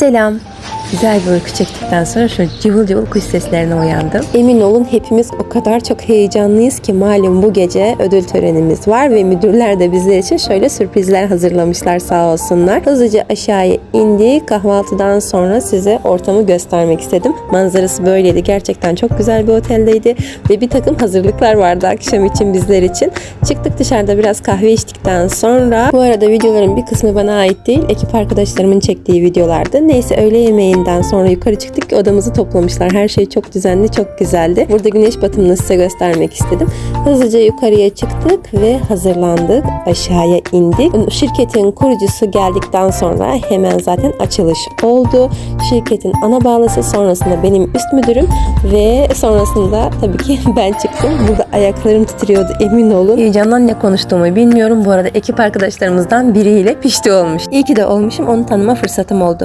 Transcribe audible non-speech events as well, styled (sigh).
Selam. Güzel bir uyku çektikten sonra şu cıvıl cıvıl kuş seslerine uyandım. Emin olun hepimiz o kadar çok heyecanlıyız ki malum bu gece ödül törenimiz var ve müdürler de bizler için şöyle sürprizler hazırlamışlar sağ olsunlar. Hızlıca aşağıya indik. Kahvaltıdan sonra size ortamı göstermek istedim. Manzarası böyleydi. Gerçekten çok güzel bir oteldeydi ve bir takım hazırlıklar vardı akşam için bizler için. Çıktık dışarıda biraz kahve içtikten sonra bu arada videoların bir kısmı bana ait değil. Ekip arkadaşlarımın çektiği videolardı. Neyse öğle yemeğinden sonra yukarı çıktık ki odamızı toplamışlar. Her şey çok düzenli, çok güzeldi. Burada güneş batımını size göstermek istedim. Hızlıca yukarıya çıktık ve hazırlandık. Aşağıya indik. Şirketin kurucusu geldikten sonra hemen zaten açılış oldu. Şirketin ana bağlısı sonrasında benim üst müdürüm ve sonrasında tabii ki (laughs) ben çıktım. Burada ayaklarım titriyordu emin olun. Heyecandan ne konuştuğumu bilmiyorum. Bu arada ekip arkadaşlarımızdan biriyle pişti olmuş. İyi ki de olmuşum. Onu tanıma fırsatım oldu.